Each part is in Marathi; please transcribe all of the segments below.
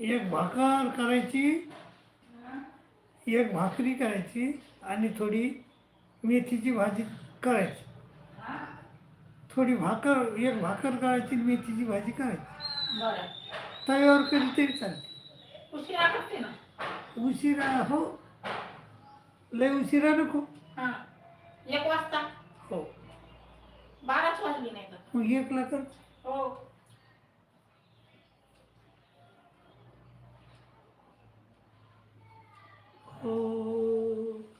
एक भाकर करायची एक भाकरी करायची आणि थोडी मेथीची भाजी करायची. थोडी भाकर एक भाकर करायची मेथीची भाजी करायची. तव्यावर कधी तरी चालते. उशिरा हो. लय उशिरा नको. हां. एक वाजता? हो. बाराच वाजली नाही मग एकला कर. हो. हो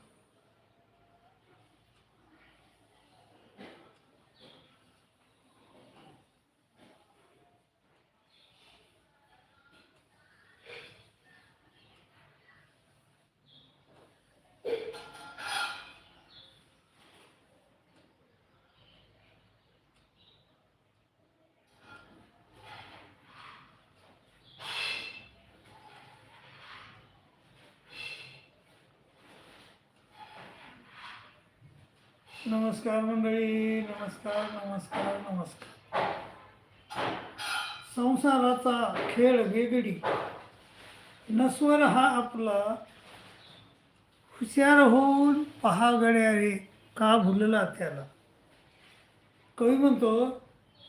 नमस्कार मंडळी नमस्कार नमस्कार नमस्कार. संसाराचा खेळ वेगळी. नस्वर हा आपला हुशार होऊन पहा गड्या रे का भुलला त्याला? कवी म्हणतो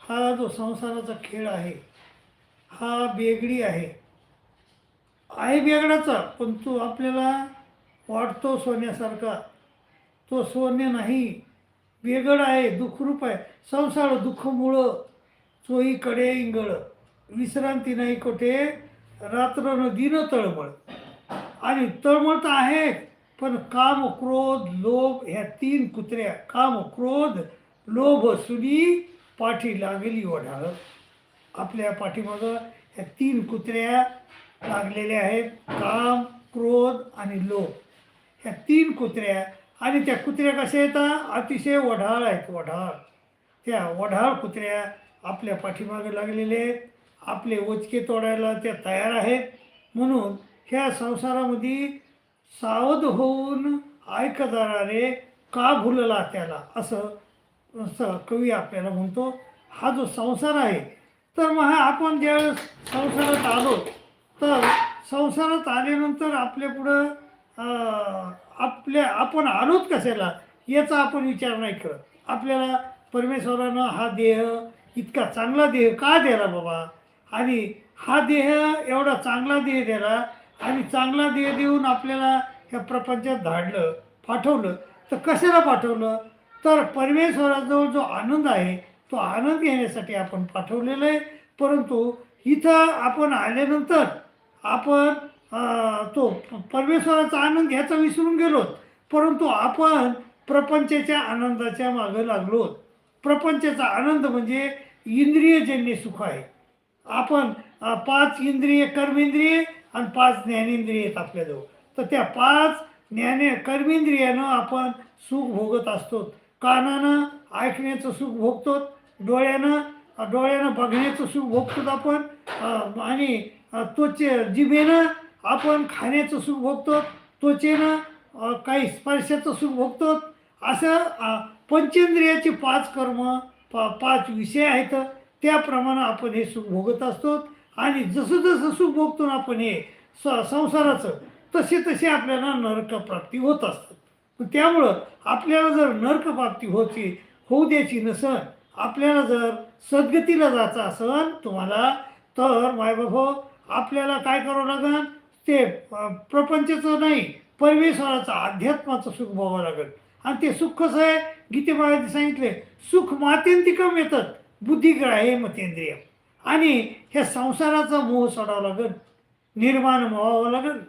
हा जो संसाराचा खेळ आहे हा बेगडी आहे. आहे बेगडाचा पण तो आपल्याला वाटतो सोन्यासारखा. तो सोने नाही. वेगळ आहे दुःखरूप आहे. संसार दुःखमुळं चोईकडे इंगळ. विश्रांती नाही कोठे रात्र न दिन तळमळ. आणि तळमळ तर आहे पण काम क्रोध लोभ ह्या तीन कुत्र्या काम क्रोध लोभ सुनी पाठी लागली ओढाळ. आपल्या पाठीमागं ह्या तीन कुत्र्या लागलेल्या आहेत काम क्रोध आणि लोभ. ह्या तीन कुत्र्या आणि त्या कुत्र्या कशा येतात अतिशय वढाळ आहेत वढाळ. त्या वढाळ कुत्र्या आपल्या पाठीमागे लागलेले आहेत. आपले ओचके तोडायला त्या तयार आहेत. म्हणून ह्या संसारामध्ये सावध होऊन ऐकदाराने का भुलला त्याला? असं असं कवी आपल्याला म्हणतो हा जो संसार आहे. तर मग हा आपण ज्यावेळेस संसारात आलो तर संसारात आल्यानंतर आपल्या पुढं आपल्या आपण आलोच कशाला? याचा आपण विचार नाही करत. आपल्याला परमेश्वरानं हा देह इतका चांगला देह का दिला बाबा? आणि हा देह एवढा चांगला देह दिला आणि चांगला देह देऊन आपल्याला ह्या प्रपंचात धाडलं पाठवलं तर कशाला पाठवलं? तर परमेश्वराजवळ जो आनंद आहे तो आनंद घेण्यासाठी आपण पाठवलेलं आहे. परंतु इथं आपण आल्यानंतर आपण तो परमेश्वराचा आनंद घ्यायचा विसरून गेलो. परंतु आपण प्रपंचाच्या आनंदाच्या मागं लागलो. प्रपंचाचा आनंद म्हणजे इंद्रियजन्य सुख आहे. आपण पाच इंद्रिय कर्मेंद्रिय आणि पाच ज्ञानेंद्रिय आहेत आपल्याजवळ. तर त्या पाच ज्ञाने कर्मेंद्रियानं आपण सुख भोगत असतो. कानानं ऐकण्याचं सुख भोगतो डोळ्यानं डोळ्यानं बघण्याचं सुख भोगतो आपण. आणि त्वचे जिभेनं आपण खाण्याचं सुख भोगतो त्वचेनं काही स्पर्शाचं सुख भोगतो. असं पंचेंद्रियाचे पाच कर्म पा पाच विषय आहेत. त्याप्रमाणे आपण हे सुख भोगत असतो. आणि जसं जसं सुख भोगतो ना आपण हे स संसाराचं तसे तसे आपल्याला नरकप्राप्ती होत असतात. त्यामुळं आपल्याला जर नरकप्राप्ती होती होऊ द्यायची नसन आपल्याला जर सद्गतीला जायचं असन तुम्हाला तर मायबाबा हो, आपल्याला काय करावं लागेल ते प्रपंचचं प्रपंचाचं नाही परमेश्वराचं अध्यात्माचं सुख भोगावं लागेल. आणि ते सुख कसं आहे? गीतेबाळाने सांगितले सुख मात्यंतिकम येतात बुद्धिग्राह्य मतेंद्रिय. आणि ह्या संसाराचा मोह सोडावा लागेल निर्माण मोहावं लागेल.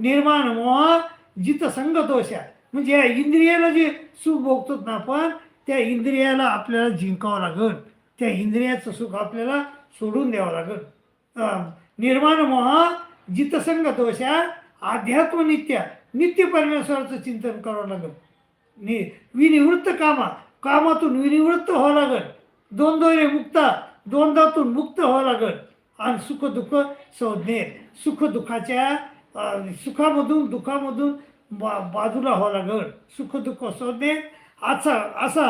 निर्माण मोह जिथं संगदोष आहे. म्हणजे या इंद्रियाला जे सुख भोगतो ना आपण त्या इंद्रियाला आपल्याला जिंकावं लागेल. त्या इंद्रियाचं सुख आपल्याला सोडून द्यावं लागेल. निर्माण मोह जितसंग दोष आहे अध्यात्म नित्य नित्य परमेश्वराचं चिंतन करावं लागेल. नि विनिवृत्त कामा कामातून विनिवृत्त व्हावं लागेल. दोन दोरे मुक्ता दोनदातून मुक्त व्हावं लागेल. आणि सुख दुःख संज्ञे सुख दुःखाच्या सुखामधून दुःखामधून बा बाजूला व्हावं लागेल. सुखदुःख संज्ञे असा असा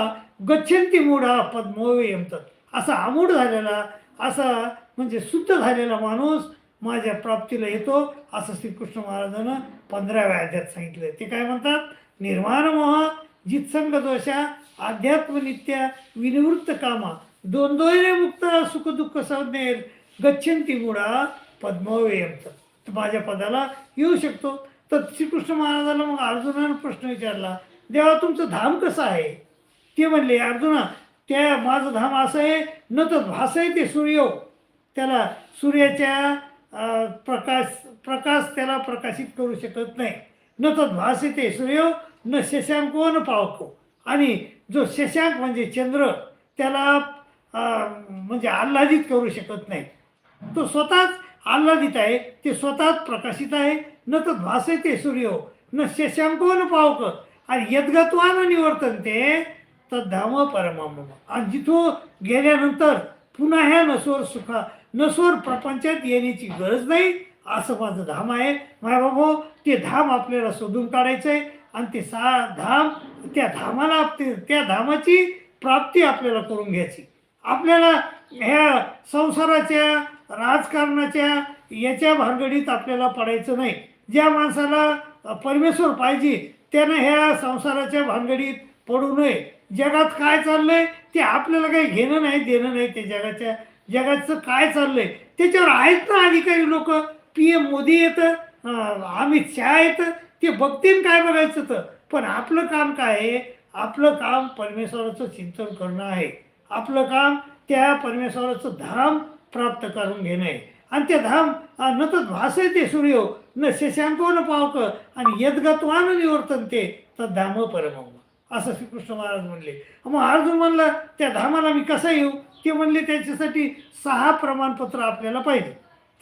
गच्छंती हा पद्मोवे म्हणतात असा आमूढ झालेला असा म्हणजे शुद्ध झालेला माणूस माझ्या प्राप्तीला येतो असं श्रीकृष्ण महाराजानं पंधराव्या अध्यात सांगितलं ते काय म्हणतात? निर्माण मोह जितसंग दोषा अध्यात्मनित्या विनिवृत्त कामा. द्वंद्वैरे मुक्त सुख दुःख संज्ञेर गच्छंती मुळा पद्मवेयंत. तर माझ्या पदाला येऊ शकतो. तर श्रीकृष्ण महाराजाला मग अर्जुनानं प्रश्न विचारला देवा तुमचं धाम कसं आहे? ते म्हणले अर्जुना त्या माझं धाम असं आहे न तर भास आहे ते सूर्य हो. त्याला सूर्याच्या प्रकाश प्रकाश त्याला प्रकाशित करू शकत नाही. न तर भास सूर्य न शशांको न पावको. आणि जो शशांक म्हणजे चंद्र त्याला म्हणजे आल्हादित करू शकत नाही. तो स्वतःच आल्हादित आहे ते स्वतःच प्रकाशित आहे. न तर भासे ते सूर्य न शशांको न पावक. आणि यद्गत्वान निवर्तन ते तद्धाम परमाम. आणि जिथून गेल्यानंतर पुन्हा ह्या नसोर सुखा नसूर प्रपंचात येण्याची गरज नाही असं माझं धाम आहे. माय बाबा ते धाम आपल्याला शोधून काढायचं आहे आणि ते सा धाम त्या धामाला ते- त्या धामाची प्राप्ती आपल्याला करून घ्यायची. आपल्याला ह्या संसाराच्या राजकारणाच्या याच्या भानगडीत आपल्याला पडायचं नाही. ज्या माणसाला परमेश्वर पाहिजे त्यानं ह्या संसाराच्या भानगडीत पडू नये. जगात काय चाललंय ते आपल्याला काही घेणं नाही देणं नाही ते जगाच्या जगाचं काय चाललंय? त्याच्यावर आहेत ना अधिकारी लोक? पी एम मोदी येतं अमित शहा येतं ते बघतील काय बघायचं तर. पण आपलं काम काय आहे? आपलं काम परमेश्वराचं चिंतन करणं आहे. आपलं काम त्या परमेश्वराचं धाम प्राप्त करून घेणं आहे. आणि ते धाम न तर भासे ते सूर्य न शशांको न पावक आणि यदगत्वानं निवर्तन ते तर धाम परमम असं श्रीकृष्ण महाराज म्हणले. मग अर्जुन म्हणलं त्या धामाला मी कसं येऊ? ते म्हणले त्याच्यासाठी सहा प्रमाणपत्र आपल्याला पाहिजे.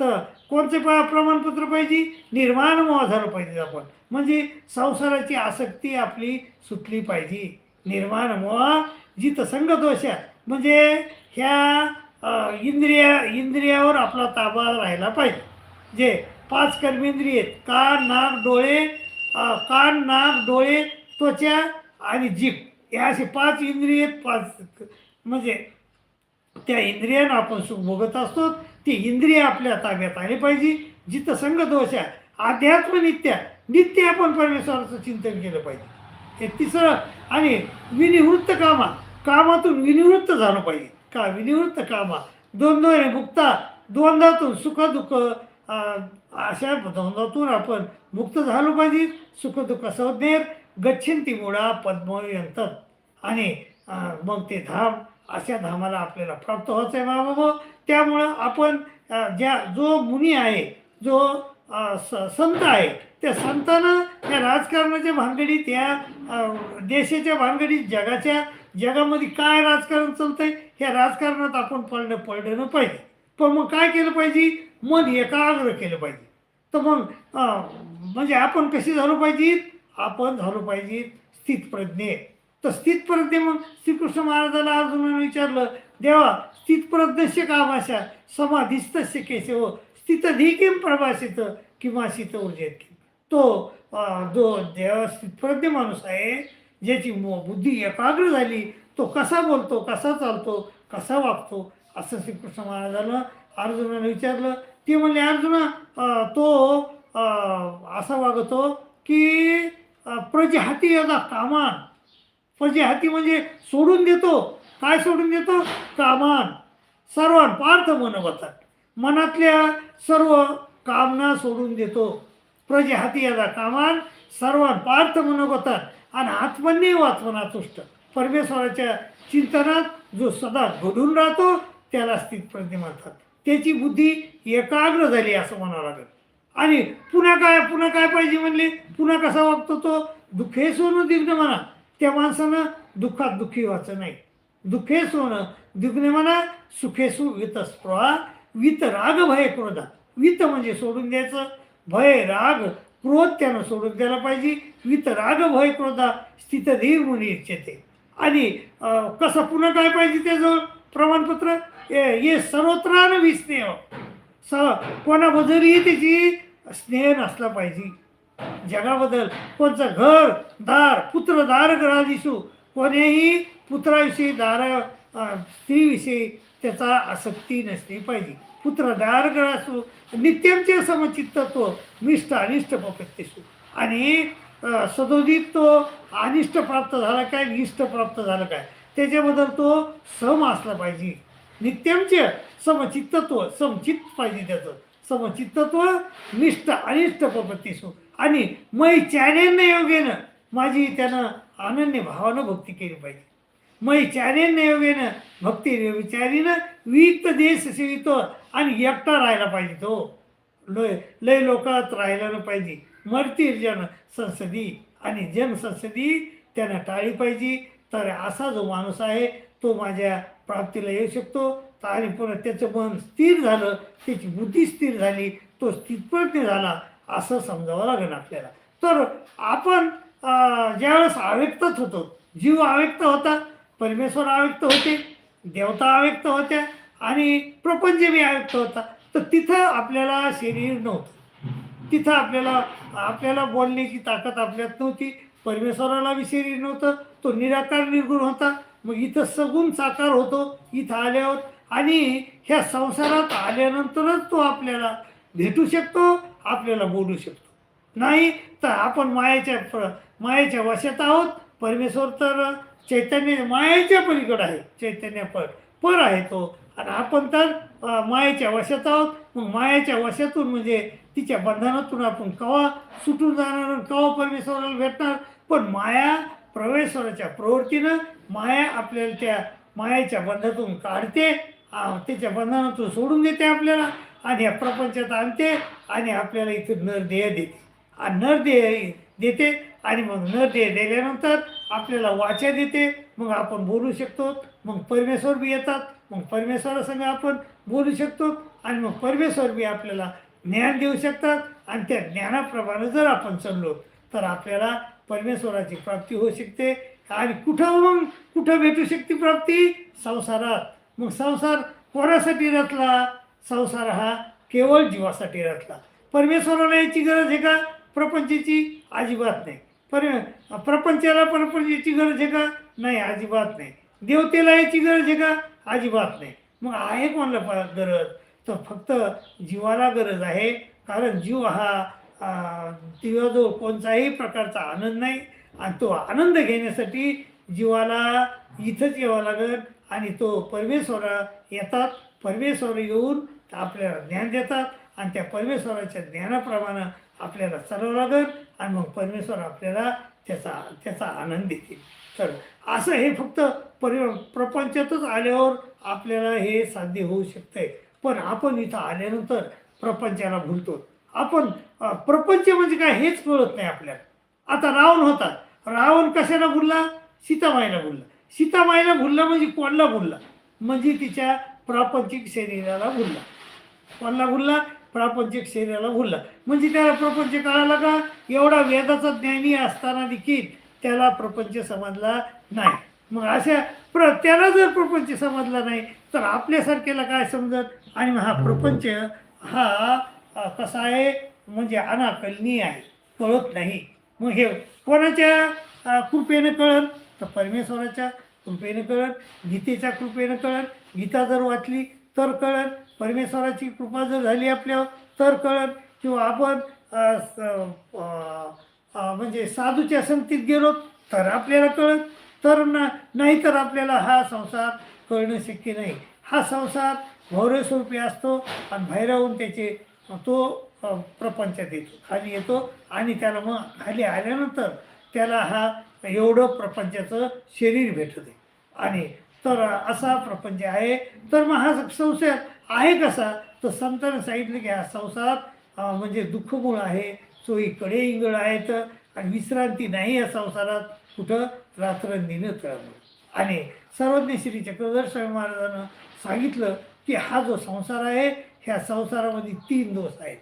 तर कोणते प प्रमाणपत्र पाहिजे? निर्माण मोह झालं पाहिजे आपण. म्हणजे संसाराची आसक्ती आपली सुटली पाहिजे. निर्माण मोह जिथं संगदोष आहे. म्हणजे ह्या इंद्रिया इंद्रियावर आपला ताबा राहिला पाहिजे. जे पाच कर्मेंद्रिय आहेत. कान नाक डोळे कान नाक डोळे त्वचा आणि जीभ. हे असे पाच इंद्रिय आहेत, पाच म्हणजे त्या इंद्रियानं आपण सुख भोगत असतो ती इंद्रिय आपल्या ताब्यात आली पाहिजे. जिथं संगदोष आहे अध्यात्म नित्य नित्य आपण परमेश्वराचं चिंतन केलं पाहिजे. हे तिसरं आणि विनिवृत्त कामा कामातून विनिवृत्त झालं पाहिजे. का विनिवृत्त कामा? द्वंद्वने मुक्ता द्वंद्वातून सुखदुःख अशा द्वंद्वातून आपण मुक्त झालो पाहिजे. सुखदुःख संज्ञेर गच्छंती मुळा पद्मयंतर आणि मग ते धाम अशा धामाला आपल्याला प्राप्त होत आहे बाबा त्यामुळं आपण ज्या जो मुनी आहे जो स संत आहे त्या संतानं त्या राजकारणाच्या भानगडीत या देशाच्या भानगडीत जगाच्या जगामध्ये काय राजकारण चालतंय ह्या राजकारणात आपण पडलं पडलं पाहिजे. पण मग काय केलं पाहिजे? मन एकाग्र केलं पाहिजे. तर मग म्हणजे आपण कसे झालो पाहिजे आपण झालो पाहिजे स्थितप्रज्ञे. तर स्थितप्रज्ञे मग. श्रीकृष्ण महाराजाला अर्जुनाने विचारलं देवा स्थितप्रज्ञस्य का भाषा? केसे हो? स्थितधी किम प्रभाषित? किंवा शीत ऊर्जेत हो तो जो देव स्थितप्रज्ञ माणूस आहे ज्याची बुद्धी एकाग्र झाली तो कसा बोलतो कसा चालतो कसा वागतो? असं श्रीकृष्ण महाराजानं अर्जुनाने विचारलं. ते म्हणले अर्जुना तो असा वागतो की प्रजहाती यदा कामान प्रजाहाती म्हणजे सोडून देतो काय सोडून देतो? कामान. सर्वान पार्थ मनवतात मनातल्या सर्व कामना सोडून देतो. प्रजे हाती यदा कामान सर्वान पार्थ मनोगतात आणि आत्मन्य आत्मना तुष्ट परमेश्वराच्या चिंतनात जो सदा घडून राहतो त्याला स्थित प्रज्ञा म्हणतात. त्याची बुद्धी एकाग्र झाली असं म्हणावं लागेल. आणि पुन्हा काय पुन्हा काय पाहिजे म्हणले? पुन्हा कसा वागतो तो? दुःखे सोनं दिग्न म्हणा. त्या माणसानं दुःखात दुःखी व्हायचं नाही. दुःखे सोनं दुग्ने म्हणा सुखे सु वित स्पृहा वित राग भय क्रोधा. वित म्हणजे सोडून द्यायचं. भय राग क्रोध त्यानं सोडून द्यायला पाहिजे. वित राग भय क्रोधा स्थित धीर मुनी इच्छते. आणि कसं पुन्हा काय पाहिजे त्याचं प्रमाणपत्र? हे सर्वत्रानं सर्वत्रान विस्नेह. स कोणाबद्दलही त्याची स्नेह नसला पाहिजे. जगाबद्दल कोणचं घर दार पुत्र दार घरा दिसू कोणीही पुत्राविषयी दार स्त्रीविषयी त्याचा आसक्ती नसली पाहिजे. पुत्र ग्रह असू नित्यमचे समचित्तत्व मिष्ट अनिष्ट प्रत्यसू आणि सदोदित तो अनिष्ट प्राप्त झाला काय इष्ट प्राप्त झालं काय त्याच्याबद्दल तो सम असला पाहिजे. नित्यमचे समचित्तत्व समचित्त पाहिजे त्याचं. समचित्तत्व निष्ठ अनिष्ट पपत्तीसू आणि मै चानेन योगेनं माझी त्यानं अनन्य भावानं भक्ती केली पाहिजे. मै चानेन योगेनं भक्ती विचारीनं विक्त देश सेवितो आणि एकटा राहायला पाहिजे तो. लय लय लोकात राहिल्यानं पाहिजे. मरतील जन संसदी आणि जनसंसदी त्यानं टाळली पाहिजे. तर असा जो माणूस आहे तो माझ्या प्राप्तीला येऊ शकतो. तर आणि पुन्हा त्याचं मन स्थिर झालं त्याची बुद्धी स्थिर झाली तो स्थितप्रज्ञ झाला असं समजावं लागेल आपल्याला. तर आपण ज्यावेळेस अव्यक्तच होतो जीव अव्यक्त होता परमेश्वर अव्यक्त होते देवता अव्यक्त होत्या आणि प्रपंच बी अव्यक्त होता तर तिथं आपल्याला शरीर नव्हतं. तिथं आपल्याला आपल्याला बोलण्याची ताकद आपल्यात नव्हती. परमेश्वराला बी शरीर नव्हतं. तो निराकार निर्गुण होता. मग इथं सगुण साकार होतो इथं आल्यावर. आणि ह्या संसारात आल्यानंतरच तो आपल्याला भेटू शकतो आपल्याला बोलू शकतो. नाही तर आपण मायाच्या प- मायाच्या वशात आहोत. परमेश्वर तर चैतन्य मायाच्या पलीकडे आहे. चैतन्य पर पर आहे तो. आणि आपण तर मायाच्या मायेच्या वशात आहोत. मग मायेच्या वशातून म्हणजे तिच्या बंधनातून आपण कवा सुटून जाणार आणि कवा परमेश्वराला भेटणार? पण माया परमेश्वराच्या प्रवृत्तीनं माया आपल्याला त्या मायाच्या बंधातून काढते. त्याच्या बंधनातून सोडून देते आपल्याला. आणि या प्रपंचात आणते आणि आपल्याला इथं नरदेह देते. नरदेह देते आणि मग नरदेह दिल्यानंतर आपल्याला वाचा देते. मग आपण बोलू शकतो मग परमेश्वर बी येतात. मग परमेश्वरासंग आपण बोलू शकतो आणि मग परमेश्वर बी आपल्याला ज्ञान देऊ शकतात. आणि त्या ज्ञानाप्रमाणे जर आपण चाललो तर आपल्याला परमेश्वराची प्राप्ती होऊ शकते. आणि कुठं मग? कुठं भेटू शकते प्राप्ती? संसारात. मग संसार कोणासाठी रचला? संसार हा केवळ जीवासाठी रचला. परमेश्वराला याची गरज आहे का? प्रपंचाची अजिबात नाही. पर प्रपंचाला परपंचाची गरज आहे का? नाही अजिबात नाही. देवतेला याची गरज आहे का? अजिबात नाही. मग आहे कोणाला प- गरज? तर फक्त जीवाला गरज आहे. कारण जीव हा आ, जीवाजवळ कोणताही प्रकारचा आनंद नाही. आणि तो आनंद घेण्यासाठी जीवाला इथंच यावं लागेल. आणि तो परमेश्वर येतात. परमेश्वर येऊन आपल्याला ज्ञान देतात आणि त्या परमेश्वराच्या ज्ञानाप्रमाणे आपल्याला चालवं लागेल आणि मग परमेश्वर आपल्याला त्याचा त्याचा आनंद देतील. तर असं हे फक्त परि प्रपंचातच आल्यावर आपल्याला हे साध्य होऊ शकते पण आपण इथं आल्यानंतर प्रपंचाला भुलतो. आपण प्रपंच म्हणजे काय हेच कळत नाही आपल्याला. आता रावण होता. रावण कशाला भुलला? सीतामाईला भुलला. सीतामाईला भुलला म्हणजे कोणला भुलला? म्हणजे तिच्या प्रापंचिक शरीराला भुलला. कोणला भुलला? प्रापंचिक शरीराला भुलला. म्हणजे त्याला प्रपंच कळाला का? एवढा वेदाचा ज्ञानी असताना देखील त्याला प्रपंच समजला नाही. मग अशा प्र त्याला जर प्रपंच समजला नाही तर आपल्यासारख्याला काय समजत? आणि हा प्रपंच हा कसा आहे? म्हणजे अनाकलनीय आहे. कळत नाही. मग हे कोणाच्या कृपेनं कळत तर परमेश्वराच्या कृपेनं कळत गीतेच्या कृपेनं कळत गीता जर वाचली तर कळत परमेश्वराची कृपा जर झाली आपल्यावर तर कळत किंवा आपण म्हणजे साधूच्या संगतीत गेलो तर आपल्याला कळत तर ना नाही तर आपल्याला हा संसार कळणं शक्य नाही. हा संसार भौरस्वरूपी असतो आणि भैरावून त्याचे तो प्रपंचात येतो. खाली येतो आणि त्याला मग खाली आल्यानंतर त्याला हा एवढं प्रपंचाचं शरीर भेटत. आहे आणि तर असा प्रपंच आहे. तर मग हा संसार आहे कसा? तर संतांना सांगितलं की हा संसार म्हणजे दुःखमूळ आहे. चोहीकडे इंगळ आहेत. आणि विश्रांती नाही या संसारात. कुठं? रात्रंदिन तळमळ. आणि सर्वज्ञ श्री चक्रधर स्वामी महाराजांना सांगितलं की हा जो संसार आहे ह्या संसारामध्ये तीन दोष आहेत.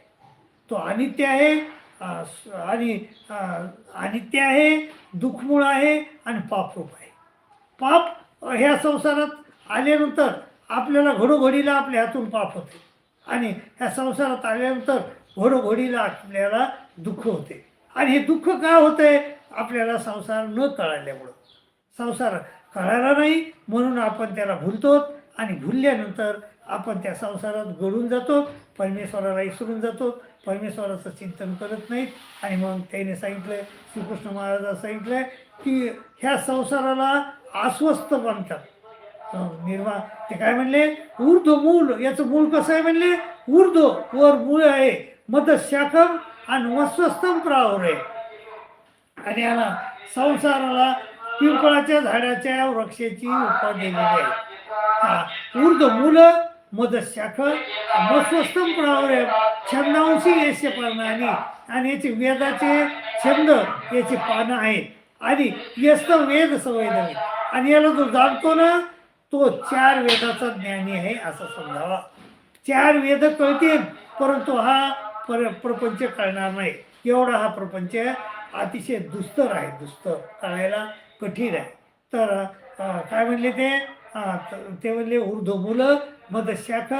तो अनित्य आहे आणि अनित्य आहे दुःखमूळ आहे आणि पापरूप आहे. पाप ह्या संसारात आल्यानंतर आपल्याला घडोघडीला आपल्या हातून पाप होते. आणि ह्या संसारात आल्यानंतर घडोघडीला आपल्याला दुःख होते. आणि हे दुःख का होते आपल्याला संसार न कळाल्यामुळं. संसार कळायला नाही म्हणून आपण त्याला भुलतो आणि भुलल्यानंतर आपण त्या संसारात गळून जातो परमेश्वराला विसरून जातो. परमेश्वराचं चिंतन करत नाहीत. आणि मग त्याने सांगितलं श्रीकृष्ण महाराजांना सांगितलं की ह्या संसाराला अस्वस्थ बनतात. हो, निर्मा ते काय म्हणले? ऊर्ध्व मूल. याचं मूळ कसं आहे म्हणले? ऊर्ध्व वर मूळ आहे. मध शाखम आणि वस्वस्तम प्रावर. आहे आणि याला संसाराला पिंपळाच्या झाडाच्या वृक्षाची उपाधी दिलेली आहे. हा ऊर्ध्व मूल मदशाख शाख वस्वस्तम प्रावर. छंदांशी यश पानाने आणि याचे वेदाचे छंद याची पानं आहेत. आणि यस्त वेद संवेदन आणि याला जो जाणतो ना तो चार वेदाचा ज्ञानी आहे असं समजावा. चार वेद कळतील परंतु हा पर प्रपंच कळणार नाही. एवढा हा प्रपंच अतिशय दुस्तर आहे दुस्तर. कळायला कठीण आहे. तर काय म्हणले ते? ते म्हणले ऊर्ध्व मुलं मदशाख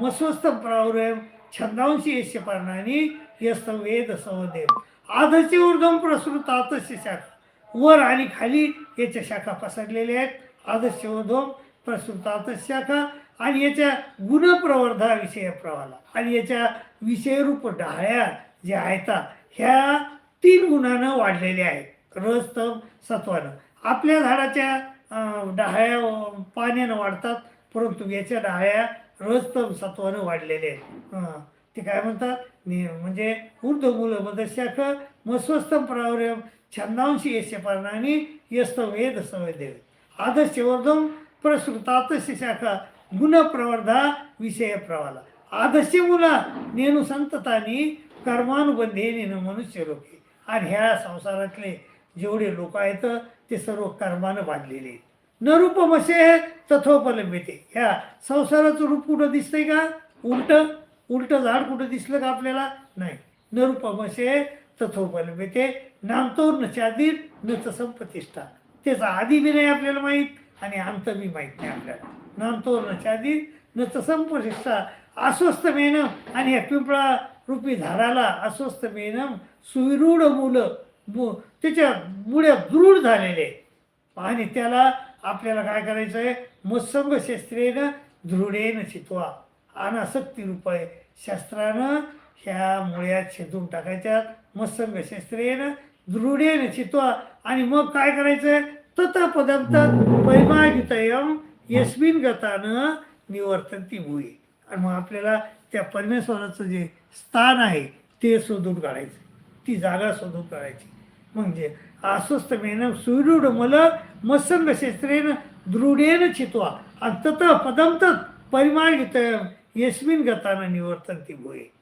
मस्वस्त प्रावरम छंदांशी यश पारणानी यस्त वेद संदेव आधचे ऊर्धम प्रसृत आतस्य शाखा. वर आणि खाली याच्या शाखा पसरलेल्या आहेत. आदर्श उद्योग प्रसृत शाखा आणि याच्या गुणप्रवर्धा विषय प्रवाला. आणि याच्या विषयरूप डाळ्या ज्या आहेत ह्या तीन गुणानं वाढलेल्या आहेत. रजतम सत्वानं. आपल्या झाडाच्या डाळ्या पाण्यानं वाढतात परंतु याच्या डाळ्या रसतम सत्वानं वाढलेल्या आहेत. ते काय म्हणतात? नि- म्हणजे ऊर्ध्व मूल मदशाख मस्वस्तम प्रावर छंदांशी यशपर्णाने पारणानी यस्त वेद संवेदेव आदर्श वर्धम प्रसृतातस्य शाखा गुणप्रवर्धा विषय प्रवाला आदर्श मुला नेनु संततानी कर्मानुबंधे नेणं मनुष्य लोके। आणि ह्या संसारातले जेवढे लोक आहेत ते सर्व कर्मानं बांधलेले आहेत। न रूपमसे तथोपलंबिते ह्या संसाराचं रूप कुठं दिसतंय का? उलट? उलट झाड कुठं दिसलं का आपल्याला? नाही। न रूपमसे तथोपलंबिते नामतो न चादीर न च त्याचा आधी बी नाही आपल्याला माहीत आणि अंत बी माहीत नाही आपल्याला. नामतो न चादीर न च अस्वस्थ मेनम आणि या पिंपळा रूपी झाडाला अस्वस्थ मेनम सुविरूढ मुलं मु त्याच्या मुळ्या दृढ झालेले. आणि त्याला आपल्याला काय करायचं आहे? मत्संग शस्त्रेनं दृढेनं चितवा. अनासक्ती आहे शस्त्रानं ह्या मुळ्या छेदून टाकायच्या मत्संग शस्त्रेनं दृढेन चितवा. आणि मग काय करायचं? तत पदार्थ परिमाजितयम यस्मिन गतानं निवर्तनती भुई आणि मग आपल्याला त्या परमेश्वराचं जे स्थान आहे ते शोधून काढायचं. ती जागा शोधून काढायची. म्हणजे अस्वस्थ मेन सुदृढ मल मत्संग शस्त्रेन दृढेन चित्वा. आणि तत पदम परिमाजितयम यस्मिन गतानं निवर्तनती भुये.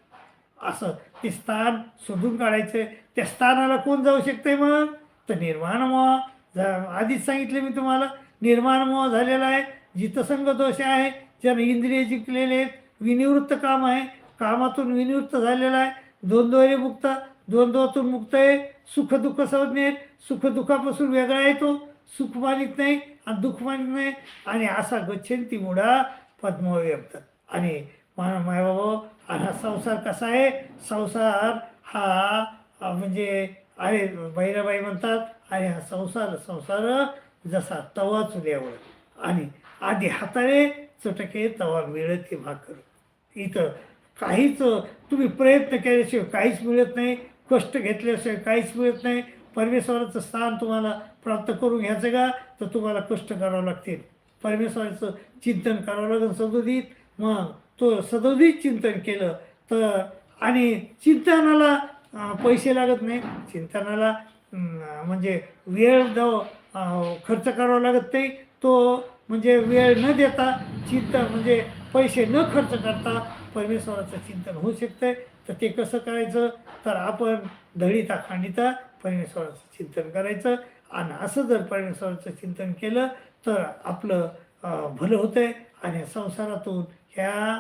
असं ते स्थान शोधून काढायचं. त्या स्थानाला कोण जाऊ शकते मग? तर निर्माण मोह. जा- आधीच सांगितले मी तुम्हाला निर्माण मोह झालेला आहे. जितसंग दोष आहे ज्यानं इंद्रिय जिंकलेले आहेत विनिवृत्त काम आहे. कामातून विनिवृत्त झालेला आहे. द्वंद्वरे मुक्त द्वंद्वातून मुक्त आहे. सुख दुःख संज्ञेत सुख दुःखापासून वेगळा आहे तो. सुख मानित नाही आणि दुःख मानित नाही. आणि असा गच्छंती मुडा पद्मव्यक्त. आणि मा मायबाबा आणि हा संसार कसा आहे? संसार हा म्हणजे अरे बहिराबाई म्हणतात अरे हा संसार संसार जसा तवा चुल्यावर. आणि आधी हाताळे चटके तवा मिळत भाकर. इथं काहीच तुम्ही प्रयत्न केल्याशिवाय काहीच मिळत नाही कष्ट घेतल्याशिवाय काहीच मिळत नाही. परमेश्वराचं स्थान तुम्हाला प्राप्त करून घ्यायचं का? तर तुम्हाला कष्ट करावं लागतील. परमेश्वराचं चिंतन करावं लागेल सदोदित मग तो सदोदित चिंतन केलं तर आणि चिंतनाला पैसे लागत नाही. चिंतनाला म्हणजे वेळ द खर्च करावा लागत नाही. तो म्हणजे वेळ न देता चिंतन म्हणजे पैसे न खर्च करता परमेश्वराचं चिंतन होऊ शकतं तर ते कसं करायचं? तर आपण धडीता खांडिता परमेश्वराचं चिंतन करायचं. आणि असं जर परमेश्वराचं चिंतन केलं तर आपलं भलं होतं आहे आणि संसारातून ह्या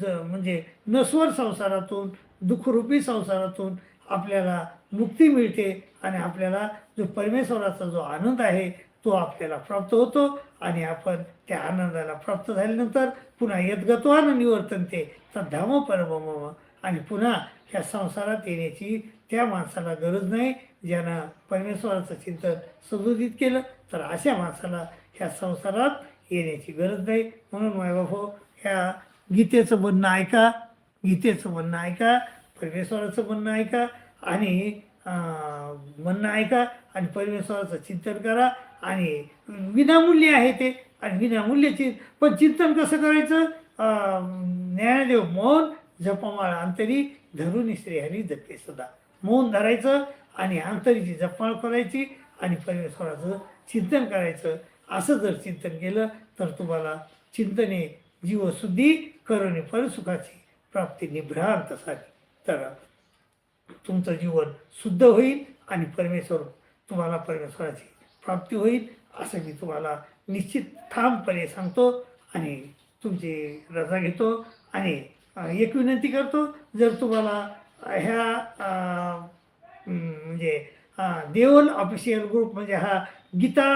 ज म्हणजे नस्वर संसारातून दुःखरूपी संसारातून आपल्याला मुक्ती मिळते आणि आपल्याला जो परमेश्वराचा जो आनंद आहे तो आपल्याला प्राप्त होतो आणि आपण त्या आनंदाला प्राप्त झाल्यानंतर पुन्हा यद्गत्वानं निवर्तनते तर धाम परमम आणि पुन्हा ह्या संसारात येण्याची त्या माणसाला गरज नाही ज्यानं परमेश्वराचं चिंतन सदोदित केलं. तर अशा माणसाला ह्या संसारात येण्याची गरज नाही. म्हणून मायबापो ह्या गीतेचं म्हणणं ऐका. गीतेचं म्हणणं ऐका. परमेश्वराचं म्हणणं ऐका. आणि म्हणणं ऐका. आणि परमेश्वराचं चिंतन करा. आणि विनामूल्य आहे ते. आणि विनामूल्यची पण चिंतन कसं करायचं? ज्ञानदेव मौन जपमाळ अंतरी धरून श्रीहरी जपे सदा. मौन धरायचं आणि अंतरीची जपमाळ करायची आणि परमेश्वराचं चिंतन करायचं. असं जर चिंतन केलं तर तुम्हाला चिंतने जीवशुद्धी करणे परसुखाची प्राप्ती निभ्रांत झाली तर तुमचं जीवन शुद्ध होईल आणि परमेश्वर तुम्हाला परमेश्वराची प्राप्ती होईल असं मी तुम्हाला निश्चित ठामपणे सांगतो आणि तुमची रजा घेतो आणि एक विनंती करतो जर तुम्हाला ह्या म्हणजे देवल ऑफिशियल ग्रुप म्हणजे हा गीता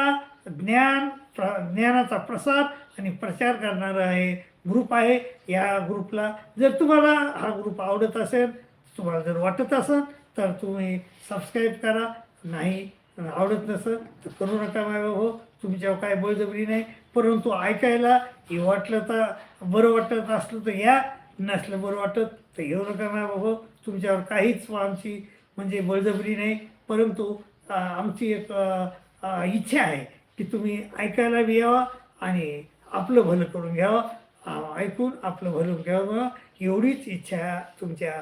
ज्ञान प्र ज्ञानाचा प्रसार आणि प्रचार करणारा आहे ग्रुप आहे. या ग्रुपला जर तुम्हाला हा ग्रुप आवडत असेल तुम्हाला जर वाटत असेल तर तुम्ही सबस्क्राईब करा. नाही आवडत नसेल तर करू नका माय हो तुमच्यावर काय बळजबरी नाही. परंतु ऐकायला हे वाटलं तर बरं वाटत असलं तर या. नसलं बरं वाटत तर येऊ नका माय हो तुमच्यावर काहीच आमची म्हणजे बळजबरी नाही. परंतु आमची एक इच्छा आहे. की तुम्ही ऐकायला बी यावा आणि आपलं भलं करून घ्यावं. ऐकून आपलं भलं घ्यावं. एवढीच इच्छा तुमच्या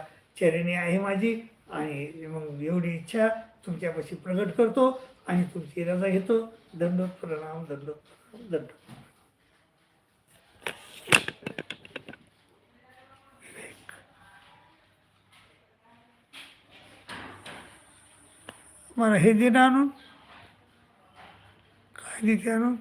चरणी आहे माझी आणि मग एवढी इच्छा तुमच्यापाशी प्रगट करतो आणि तुमची रजा घेतो. दंडोत प्रणाम दंडोत प्रणाम, दंडोत मला हे दे ना आणून काय देते आणून